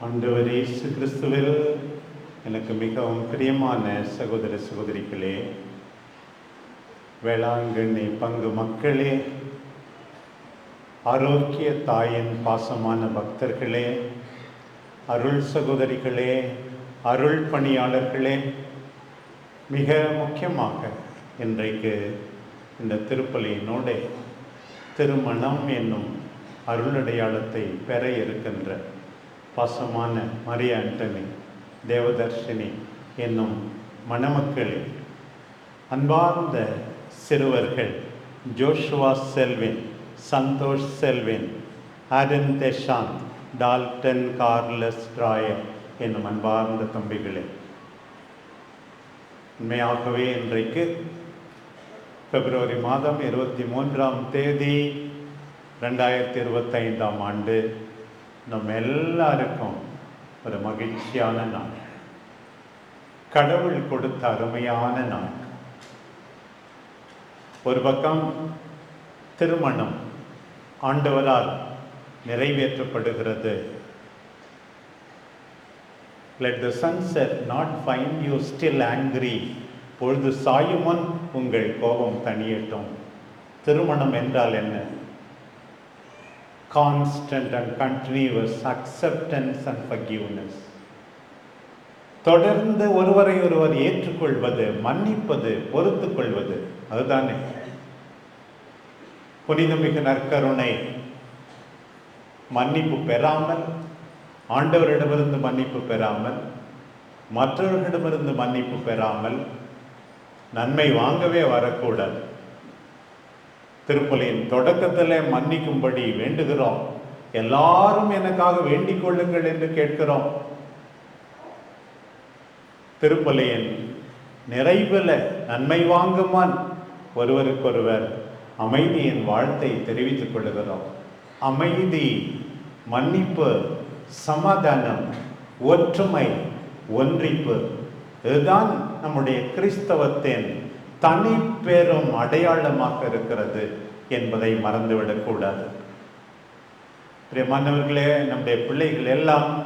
ஆண்டவர் இயேசு கிறிஸ்துவில் எனக்கு மிகவும் பிரியமான சகோதர சகோதரிகளே வேளாங்கண்ணி பங்கு மக்களே ஆரோக்கிய தாயின் பாசமான பக்தர்களே அருள் சகோதரிகளே அருள் பணியாளர்களே மிக முக்கியமாக இன்றைக்கு இந்த திருப்பலியினோட திருமணம் என்னும் அருளடையாளத்தை பெற இருக்கின்ற பாசமான மரிய ஆண்டனி தேவதர்ஷினி என்னும் மணமக்களே அன்பார்ந்த சிறுவர்கள் Joshua Selvin Santhosh Selvin Aaron Deshanth Dalton Carlos Rayar என்னும் அன்பார்ந்த தம்பிகளே. உண்மையாகவே இன்றைக்கு பிப்ரவரி மாதம் இருபத்தி மூன்றாம் தேதி ரெண்டாயிரத்தி இருபத்தைந்தாம் ஆண்டு நம்ம எல்லாருக்கும் ஒரு மகிழ்ச்சியான நாள். கடவுள் கொடுத்த அருமையான நாள். ஒரு பக்கம் திருமணம் ஆண்டவரால் நிறைவேற்றப்படுகிறது. Let the sunset not find you still angry பொழுது சாயுமன் உங்கள் கோபம் தனியட்டும் திருமணம் என்றால் என்ன? Constant and continuous acceptance and forgiveness தொடர்ந்து ஒருவரை ஒருவர் ஏற்றுக்கொள்வது மன்னிப்பது பொறுத்து கொள்வது அதுதானே புனிதமிகு நற்கருணை. மன்னிப்பு பெறாமல் ஆண்டவரிடமிருந்து மன்னிப்பு பெறாமல் மற்றவர்களிடமிருந்து மன்னிப்பு பெறாமல் நன்மை வாங்கவே வரக்கூடாது. திருப்பலியின் தொடக்கத்தில் மன்னிக்கும்படி வேண்டுகிறோம். எல்லாரும் எனக்காக வேண்டிக் கொள்ளுங்கள் என்று கேட்கிறோம். திருப்பலியின் நிறைவில் நன்மை வாங்குமான் ஒருவருக்கொருவர் அமைதியின் வாழ்த்தை தெரிவித்துக் கொள்கிறோம் அமைதி மன்னிப்பு சமாதானம் ஒற்றுமை ஒன்றிப்பு இதுதான் நம்முடைய கிறிஸ்தவத்தின் தனி பெரும் அடையாளமாக இருக்கிறது என்பதை மறந்துவிடக்கூடாது. பிரியமானவர்களே நம்முடைய பிள்ளைகள் எல்லாம்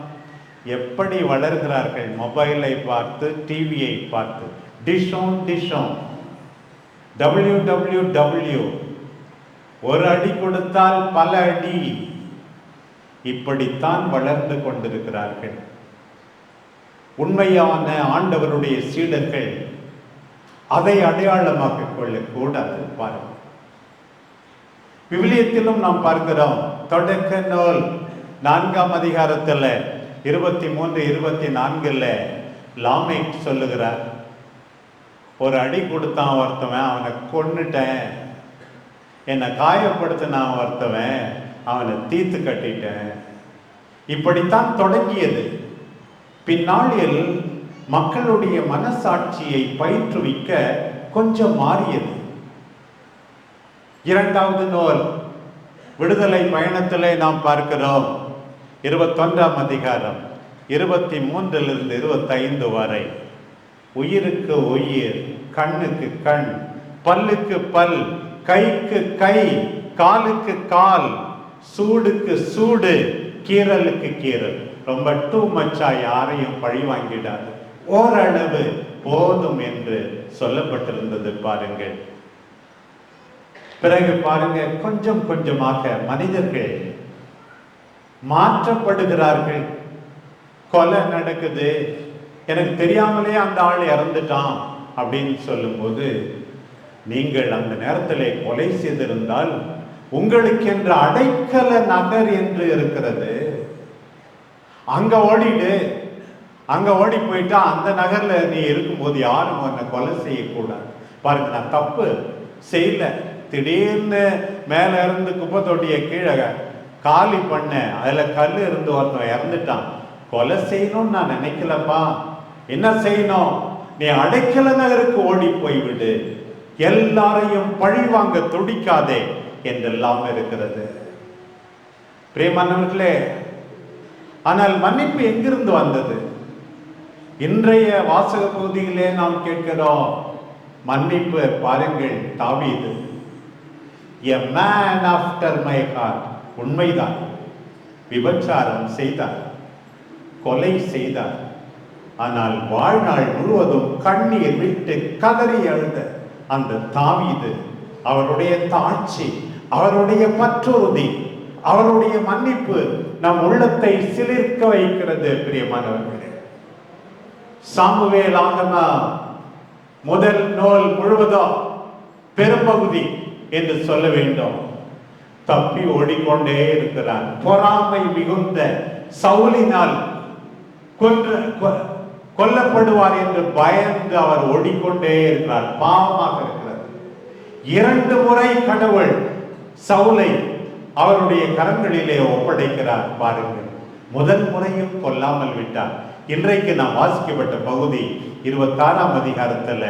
எப்படி வளர்கிறார்கள்? மொபைலை பார்த்து டிவியை பார்த்து. டிஷோன் டிஷோம் டபிள்யூ டபிள்யூ டபிள்யூ. ஒரு அடி கொடுத்தால் பல அடி. இப்படித்தான் வளர்ந்து கொண்டிருக்கிறார்கள். உண்மையான ஆண்டவருடைய சீடர்கள் அதை அடையாளமாக கொள்ளக்கூடாது பாருங்கள் விவிலியத்திலும் நாம் பார்க்கிறோம் தொடக்க நூல் நான்காம் அதிகாரத்தில் இருபத்தி மூன்று இருபத்தி நான்குல லாமை சொல்லுகிறார் ஒரு அடி கொடுத்தான் ஒருத்தவன் அவனை கொன்னுட்டேன். என்னை காயப்படுத்தினான் ஒருத்தவன் அவனை தீத்து கட்டிட்டேன். இப்படித்தான் தொடங்கியது. பின்னாளில் மக்களுடைய மனசாட்சியை பயிற்றுவிக்க கொஞ்சம் மாறியது. இரண்டாவது நூல் விடுதலை பயணத்திலே நாம் பார்க்கிறோம். இருபத்தொன்றாம் அதிகாரம் இருபத்தி மூன்றிலிருந்து இருபத்தைந்து வரை. உயிருக்கு உயிர் கண்ணுக்கு கண் பல்லுக்கு பல் கைக்கு கை காலுக்கு கால் சூடுக்கு சூடு கீரலுக்கு கீரல் ரொம்ப டூ மச்சா யாரையும் பழி வாங்கிடாது. ஓரளவு போதும் என்று சொல்லப்பட்டிருந்தது பாருங்கள். பிறகு பாருங்க கொஞ்சம் கொஞ்சமாக மனிதர்கள் மாற்றப்படுகிறார்கள். கொலை நடக்குது. எனக்கு தெரியாமலே அந்த ஆள் இறந்துட்டான் அப்படின்னு சொல்லும்போது நீங்கள் அந்த நேரத்தில் கொலை செய்திருந்தால் உங்களுக்கு என்று அடைக்கல நகர் என்று இருக்கிறது. அங்க ஓடிடு. அங்க ஓடி போயிட்டா அந்த நகர்ல நீ இருக்கும்போது யாரும் உன்னை கொலை செய்யக்கூடாது. பாருங்க நான் தப்பு செய்யல திடீர்னு மேல இருந்து குப்பை தொட்டிய கீழே காலி பண்ண அதுல கல் இருந்து ஒருத்தன் இறந்துட்டான். கொலை செய்யணும்னு நான் நினைக்கலப்பா. என்ன செய்யணும்? நீ அடைக்கல நகருக்கு ஓடி போய்விடு எல்லாரையும் பழி வாங்க துடிக்காதே என்றெல்லாம் இருக்கிறது. பிரேமானவர்களே ஆனால் மன்னிப்பு எங்கிருந்து வந்தது? இன்றைய வாசக பகுதியிலே நாம் கேட்கிறோம் மன்னிப்பு பாருங்கள் தாவீது. A man after my heart உண்மைதான். விபச்சாரம் செய்தார். கொலை செய்தார். ஆனால் வாழ்நாள் முழுவதும் கண்ணீர் விட்டு கதறி அழுத அந்த தாவீது அவருடைய தாட்சி அவருடைய பற்றுறுதி அவருடைய மன்னிப்பு நம் உள்ளத்தை சிலிர்க்க வைக்கிறது பிரியமானவர்களே. சாமுவேல் ஆகமா முதல் நூல் முழுவதும் பெரும்பகுதி என்று சொல்ல வேண்டும். தப்பி ஓடிக்கொண்டே இருக்கிறார் பொறாமை மிகுந்த சவுலினால் கொன்று கொ- கொல்லப்படுவார் என்று பயந்து அவர் ஓடிக்கொண்டே இருக்கிறார். பாவமாக இருக்கிறார் இரண்டு முறை கடவுள் சவுலை அவருடைய கரங்களிலே ஒப்படைக்கிறார். பாருங்கள். முதல் முறையும் கொல்லாமல் விட்டார் இன்றைக்கு நாம் வாசிக்கப்பட்ட பகுதி இருபத்தாறாம் அதிகாரத்தில்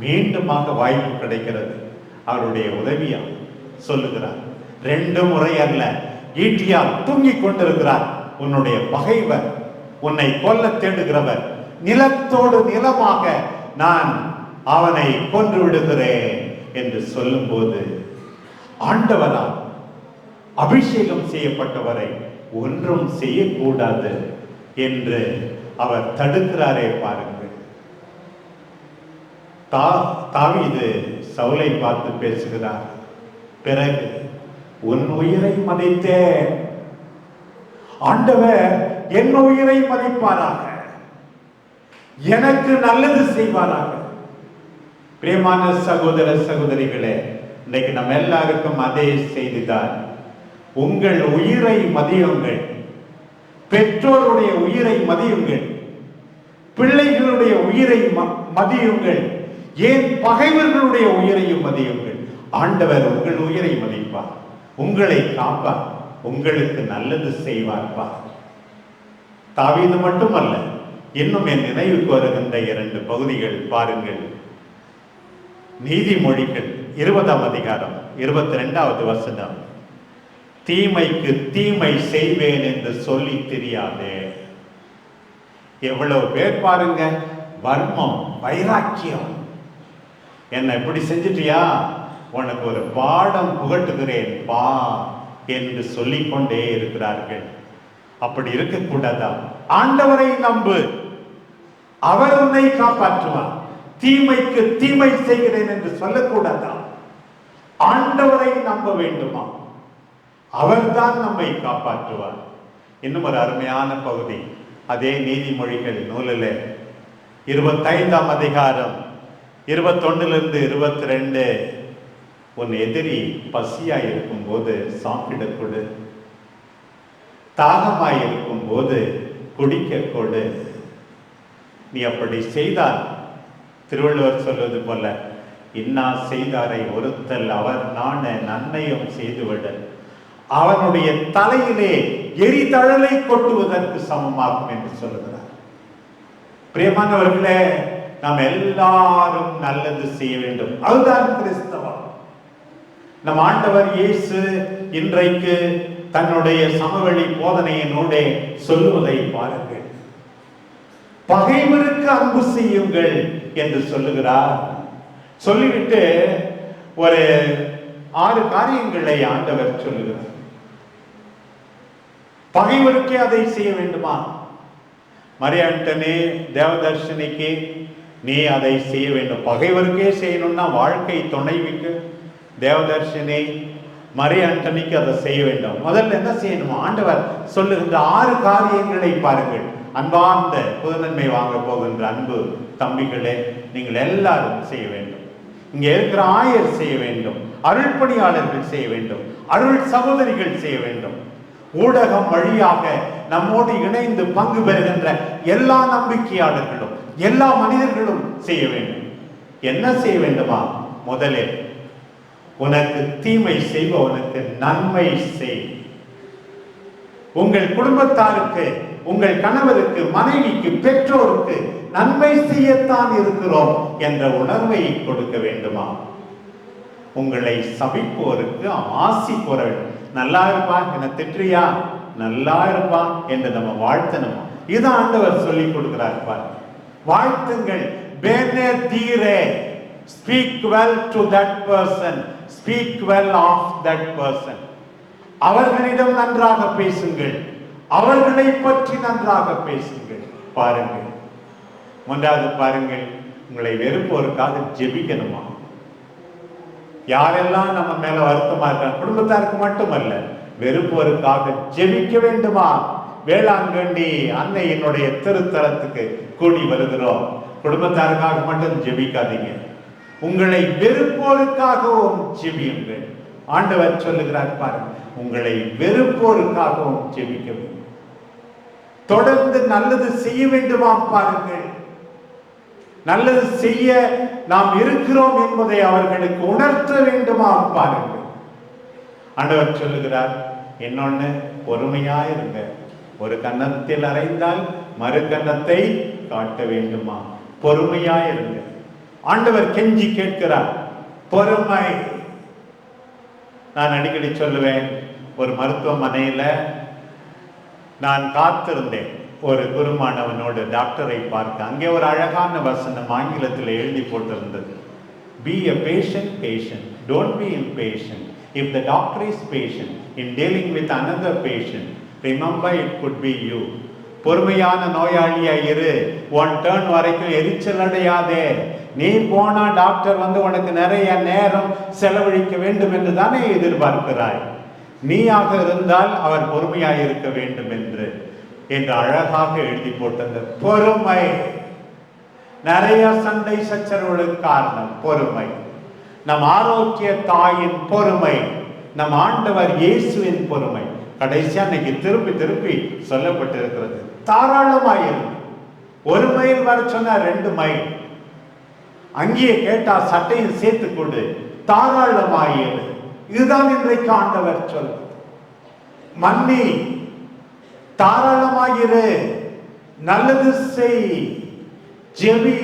மீண்டுமாக வாய்ப்பு கிடைக்கிறது. அவருடைய உதவியா சொல்லுகிறார். ரெண்டு முறை அல்ல ஈட்டியால் தூங்கிக் கொண்டிருக்கிறார். உன்னுடைய பகைவர் உன்னை கொல்ல தேடுகிறவர் நிலத்தோடு நிலமாக நான் அவனை கொன்று விடுகிறேன் என்று சொல்லும்போது ஆண்டவரால் அபிஷேகம் செய்யப்பட்டவரை ஒன்றும் செய்யக்கூடாது என்று அவர் தடுக்கிறாரே பாருங்க தா தாவிது சவுலை பார்த்து பேசுகிறார் பிறகு உன் உயிரை மதித்தேன். ஆண்டவர் என் உயிரை மதிப்பாராக. எனக்கு நல்லது செய்வாராக. பிரியமான சகோதர சகோதரிகளே இன்னைக்கு நம்ம எல்லாருக்கும் அதே செய்திதான். உங்கள் உயிரை மதியுங்கள். பெற்றோருடைய உயிரை மதியுங்கள். பிள்ளைகளுடைய உயிரை மதியுங்கள். ஏன் பகைவர்களுடைய உயிரையும் மதியுங்கள். ஆண்டவர் உங்கள் உயிரை மதிப்பார். உங்களை காப்பார். உங்களுக்கு நல்லது செய்வார்ப்பா தாவீது மட்டுமல்ல இன்னும் என் நினைவுக்கு வருகின்ற இரண்டு பகுதிகள் பாருங்கள். நீதிமொழிகள் இருபதாம் அதிகாரம் இருபத்தி ரெண்டாவது வசனம். தீமைக்கு தீமை செய்வேன் என்று சொல்லி தெரியாதே. எவ்வளவு பேர் பாருங்க வர்மம் வைராக்கியம். என்ன இப்படி செஞ்சிட்டியா? உனக்கு ஒரு பாடம் புகட்டுகிறேன் பா என்று சொல்லிக்கொண்டே இருக்கிறார்கள். அப்படி இருக்கக்கூடாதா? ஆண்டவரை நம்பு. அவர் உன்னை காப்பாற்றுவார். தீமைக்கு தீமை செய்கிறேன் என்று சொல்லக்கூடாதா? ஆண்டவரை நம்ப வேண்டுமா? அவர்தான் நம்மை காப்பாற்றுவார். இன்னும் ஒரு அருமையான பகுதி. அதே நீதிமொழிகள் நூலில். இருபத்தைந்தாம் அதிகாரம் இருபத்தொன்னுலேருந்து இருபத்தி ரெண்டு உன் எதிரி பசியாக இருக்கும்போது சாப்பிட கொடு தாகமாய் இருக்கும்போது குடிக்க கொடு நீ அப்படி செய்தால் திருவள்ளுவர் சொல்வது போல இன்னா செய்தாரை ஒருத்தல் அவர் நாண நன்மையும் செய்துவிட. அவனுடைய தலையிலே எரிதழலை கொட்டுவதற்கு சமமாகும் என்று சொல்லுகிறார். பிரியமானவர்களே நாம் எல்லாரும் நல்லது செய்ய வேண்டும். அதுதான் கிறிஸ்தவம். நம் ஆண்டவர் இயேசு இன்றைக்கு தன்னுடைய சமவெளி போதனையினோடே சொல்லுவதை பாருங்கள். பகைவருக்கு அன்பு செய்யுங்கள் என்று சொல்லுகிறார். சொல்லிவிட்டு ஒரு ஆறு காரியங்களை ஆண்டவர் சொல்லுகிறார். பகைவருக்கே அதை செய்ய வேண்டுமா? மரியாண்டனே தேவதர்ஷினிக்கு நீ அதை செய்ய வேண்டும். பகைவருக்கே செய்யணும்னா வாழ்க்கை துணைவிக்கு தேவதர்ஷினி மரிய ஆண்டனிக்கு அதை செய்ய வேண்டும். முதல்ல என்ன செய்யணும்? ஆண்டவர் சொல்லுகின்ற ஆறு காரியங்களை பாருங்கள். அன்பார்ந்த புதுநன்மை வாங்க போகின்ற அன்பு தம்பிகளே நீங்கள் எல்லாரும் செய்ய வேண்டும். இங்கே இருக்கிற ஆயர் செய்ய வேண்டும். அருள் பணியாளர்கள் செய்ய வேண்டும். அருள் சகோதரிகள் செய்ய வேண்டும். ஊடகம் வழியாக நம்மோடு இணைந்து பங்கு பெறுகின்ற எல்லா நம்பிக்கையாளர்களும் எல்லா மனிதர்களும் செய்ய வேண்டும். என்ன செய்ய வேண்டுமா? முதலில் உனக்கு தீமை செய்பவனுக்கு நன்மை செய். உங்கள் குடும்பத்தாருக்கு உங்கள் கணவருக்கு மனைவிக்கு பெற்றோருக்கு நன்மை செய்யத்தான் இருக்கிறோம் என்ற உணர்வை கொடுக்க வேண்டுமா? உங்களை சபிப்போருக்கு ஆசி கூற வேண்டும். நல்லா இருப்பா என்ன திட்டுறியா? நல்லா இருப்பா என்று நம்ம வாழ்த்தணுமா? இதான் ஆண்டவர் சொல்லி கொடுக்கிறார் பார். வாழ்த்துங்கள். பேனே Dheere speak well to that person speak well of that person அவர்களிடம் நன்றாக பேசுங்கள். அவர்களை பற்றி நன்றாக பேசுங்கள். பாருங்கள். ஒன்றாவது பாருங்கள். உங்களை வெறுப்போருக்காக ஜெபிக்கணுமா? யாரெல்லாம் நம்ம மேல வருத்தமா இருக்காங்க? குடும்பத்தாருக்கு மட்டுமல்ல வெறுப்போருக்காக ஜெபிக்க வேண்டுமா? வேளாங்கண்ணி அன்னையினுடைய திருத்தலத்துக்கு கூடி வருகிறோம். குடும்பத்தாருக்காக மட்டும் ஜெபிக்காதீங்க. உங்களை வெறுப்போருக்காகவும் ஜெபியுங்கள். ஆண்டவர் சொல்லுகிறார் பாருங்க உங்களை வெறுப்போருக்காகவும் ஜெபிக்க வேண்டும். தொடர்ந்து நல்லது செய்ய வேண்டுமா பாருங்கள். நல்லது செய்ய நாம் இருக்கிறோம் என்பதை அவர்களுக்கு உணர்த்த வேண்டுமா பாருங்கள். ஆண்டவர் சொல்லுகிறார் இன்னொன்னு பொறுமையா இருங்க ஒரு கன்னத்தில் அறைந்தால் மறு கன்னத்தை காட்ட வேண்டுமா? பொறுமையா இருங்க ஆண்டவர் கெஞ்சி கேட்கிறார் பொறுமை. நான் அடிக்கடி சொல்லுவேன் ஒரு மருத்துவமனையில நான் காத்திருந்தேன். ஒரு குருமானவனோட டாக்டரை பார்க்க அங்கே ஒரு அழகான வசனம் ஆங்கிலத்தில் எழுதி போட்டிருந்தது. Be a patient don't be in impatient. If the doctor is patient in dealing with another patient remember it could be you பொறுமையான நோயாளியா இரு. ஒன் டேர்ன் வரைக்கும் எரிச்சல் அடையாதே. நீ போனா டாக்டர் வந்து உனக்கு நிறைய நேரம் செலவழிக்க வேண்டும் என்று தானே எதிர்பார்க்கிறாய். நீயாக இருந்தால் அவர் பொறுமையாக இருக்க வேண்டும் என்று. என்று அழகாக எழுதி போட்டது பொறுமை. நிறைய சண்டை சச்சரவுகளுக்கு காரணம் பொறுமை. நம் ஆரோக்கிய தாயின் பொறுமை நம் ஆண்டவர் இயேசுவின் பொறுமை. கடைசியா இன்னைக்கு திருப்பி திருப்பி சொல்லப்பட்டிருக்கிறது. தாராளமாயிரு ஒரு மைல் வர சொன்னா ரெண்டு மைல். அங்கேயே கேட்டா சட்டையும் சேர்த்து கொண்டு தாராளமாயிரு. இதுதான் இன்றைக்கு ஆண்டவர் சொல் மன்னி தாராளமாயிரு. நல்லது செய். ஜெபி.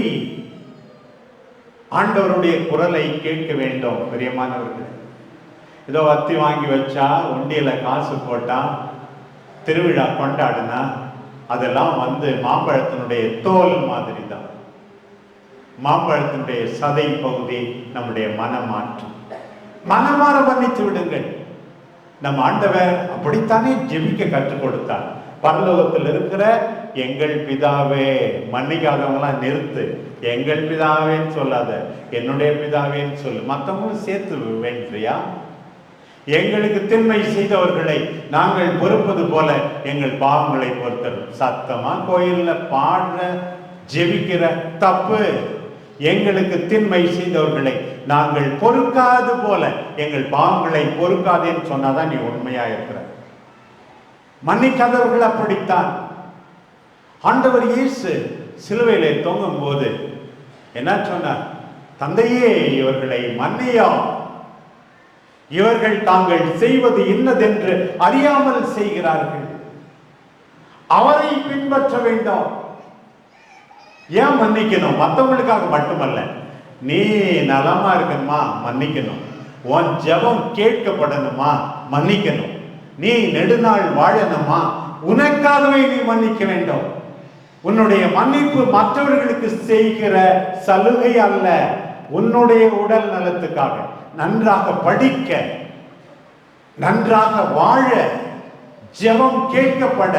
ஆண்டவருடைய குரலை கேட்க வேண்டும் பிரியமானவர்கள். ஏதோ வத்தி வாங்கி வச்சா உண்டியில காசு போட்டா திருவிழா கொண்டாடுனா அதெல்லாம் வந்து மாம்பழத்தினுடைய தோல் மாதிரி தான் மாம்பழத்தினுடைய சதை பகுதி நம்முடைய மனமாற்றம் மனமாற மன்னித்து விடுங்கள். நம் ஆண்டவர் அப்படித்தானே ஜெபிக்க கற்றுக் கொடுத்தார். பரலோகத்தில் இருக்கிற எங்கள் பிதாவே மன்னிக்காதவங்களாம் நிறுத்து. எங்கள் பிதாவேன்னு சொல்லாத என்னுடைய பிதாவேன்னு சொல்லு. மற்றவங்களும் சேர்த்து வேண்டியா எங்களுக்கு திண்மை செய்தவர்களை நாங்கள் பொறுப்பது போல எங்கள் பாவங்களை பொறுத்தரும். சத்தமா கோயில்ல பாடுற ஜெபிக்கிற தப்பு. எங்களுக்கு திண்மை செய்தவர்களை நாங்கள் பொறுக்காது போல எங்கள் பாவங்களை பொறுக்காதேன்னு சொன்னாதான் நீ உண்மையா இருக்கிற. மன்னிக்காதவர்கள் அப்படித்தான். ஆண்டவர் இயேசு சிலுவையிலே தொங்கும் போது என்ன சொன்னார்? தந்தையே இவர்களை மன்னியா? இவர்கள் தாங்கள் செய்வது இன்னதென்று அறியாமல் செய்கிறார்கள். அவரை பின்பற்ற வேண்டாம். ஏன் மன்னிக்கணும்? மற்றவங்களுக்காக மட்டுமல்ல. நீ நலமா இருக்கணுமா? மன்னிக்கணும். உன் ஜெபம் கேட்கப்படணுமா? மன்னிக்கணும். நீ நெடுநாள் வாழணுமா? உனக்காகவே நீ மன்னிக்க வேண்டும். உன்னுடைய மன்னிப்பு மற்றவர்களுக்கு செய்கிற சலுகை அல்ல உன்னுடைய உடல் நலத்துக்காக. நன்றாக படிக்க நன்றாக வாழ ஜெபம் கேட்கப்பட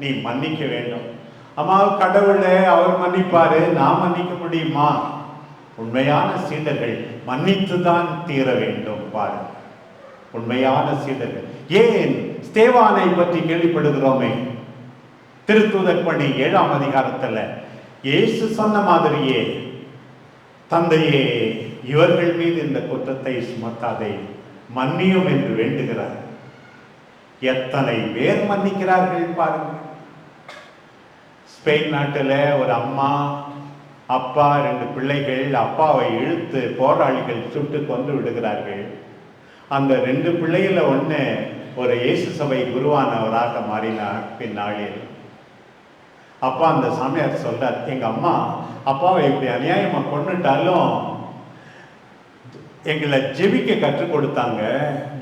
நீ மன்னிக்க வேண்டும். அம்மா கடவுளை அவர் மன்னிப்பாரு நான் மன்னிக்க முடியுமா? உண்மையான சீடர்கள் மன்னித்துதான் தீர வேண்டும் பாருங்கள் உண்மையான சீடர்கள். ஏன் ஸ்தேவானை பற்றி கேள்விப்படுகிறோமே? திருத்துதர் பணி ஏழாம் அதிகாரத்தில் இயேசு சொன்ன மாதிரியே தந்தையே இவர்கள் மீது இந்த குற்றத்தை சுமத்தாதே மன்னியும் என்று வேண்டுகிறார். எத்தனை பேர் மன்னிக்கிறார்கள் பாருங்கள் ஸ்பெயின் நாட்டில் ஒரு அம்மா அப்பா ரெண்டு பிள்ளைகள் அப்பாவை இழுத்து போராளிகள் சுட்டு கொண்டு விடுகிறார்கள். அந்த ரெண்டு பிள்ளைகள ஒன்று ஒரு இயேசு சபை குருவானவராக மாறினார் பின்னாளில் அப்பா அந்த சாமியார் சொல்றார் எங்கள் அம்மா அப்பாவை இப்படி அநியாயமாக கொண்டுட்டாலும் எங்களை ஜெபிக்க கற்றுக் கொடுத்தாங்க.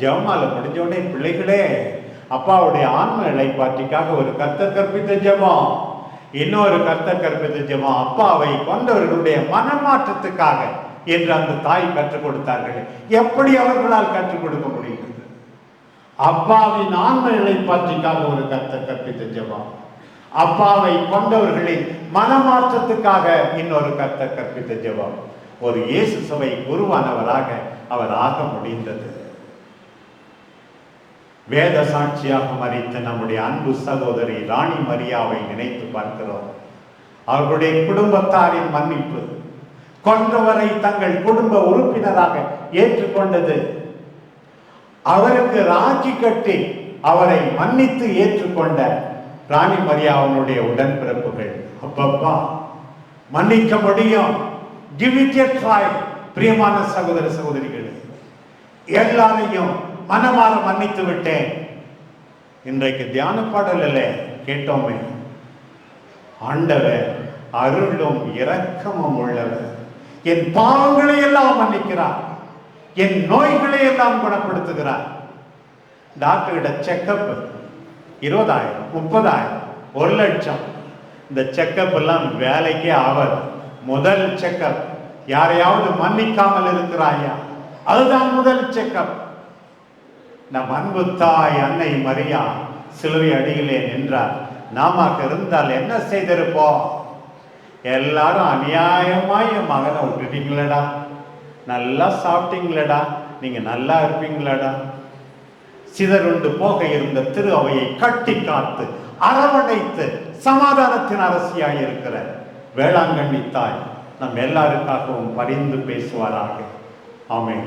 ஜெபமால முடிஞ்சோடனே பிள்ளைகளே அப்பாவுடைய ஆன்ம இழைப்பாற்றிக்காக ஒரு கர்த்தர் கற்பித்த ஜெபம். இன்னொரு கர்த்தர் கற்பித்த ஜெபம். அப்பாவை கொண்டவர்களுடைய மனமாற்றத்துக்காக. என்று அந்த தாய் கற்றுக் கொடுத்தார்கள். எப்படி அவர்களால் கற்றுக் கொடுக்க முடிகிறது அப்பாவின் ஆண்மைகளை பற்றிக்காக ஒரு கத்தை கற்பித்த ஜெபம். அப்பாவை கொண்டவர்களின் மனமாற்றத்துக்காக இன்னொரு கத்தை கற்பித்த ஜெபம். ஒரு இயேசு சபை குருவானவராக அவர் ஆக முடிந்தது. வேத சாட்சியாக மறித்த நம்முடைய அன்பு சகோதரி ராணி மரியாவை நினைத்து பார்க்கிறோம். அவர்களுடைய குடும்பத்தாரின் மன்னிப்பு கொன்றவரை தங்கள் குடும்ப உறுப்பினராக ஏற்றுக்கொண்டது. அவருக்கு ராக்கி கட்டி அவரை மன்னித்து ஏற்றுக்கொண்ட ராணி மரியா அவனுடைய உடன்பிறப்புகள். அப்பப்பா மன்னிக்க முடியும். கிவ் இட் எ ட்ரை பிரியமான சகோதர சகோதரிகள். எல்லாரையும் மனமாற மன்னித்து விட்டேன். இன்றைக்கு தியான பாடலில் கேட்டோமே. ஆண்டவர் அருளும் இரக்கமும் உள்ளவர். என் பாவங்களை எல்லாம் மன்னிக்கிறார். என் நோய்களை எல்லாம் குணப்படுத்துகிறார். டாக்டர்கிட்ட செக்கப் இருபதாயிரம் முப்பதாயிரம் ஒரு லட்சம். இந்த செக்கப் எல்லாம் வேலைக்கே ஆகாது. முதல் செக்கப் யாரையாவது மன்னிக்காமல் இருக்கிறாயா அதுதான் முதல் செக்கப் நம் அன்பு தாய் அன்னை மரியா சிலுவை அடியிலே நின்றார். நாம இருந்தால் என்ன செய்திருப்போம்? எல்லாரும் அநியாயமா என் மகனை விட்டுட்டீங்களடா நல்லா சாப்பிட்டீங்களடா. நீங்க நல்லா இருப்பீங்களாடா. சிதறுண்டு போக இருந்த திரு அவையை கட்டி காத்து அரவணைத்து சமாதானத்தின் அரசியாய் இருக்கிற வேளாங்கண்ணி தாய் நம் எல்லாருக்காகவும் பரிந்து பேசுவாராக. ஆமேன்.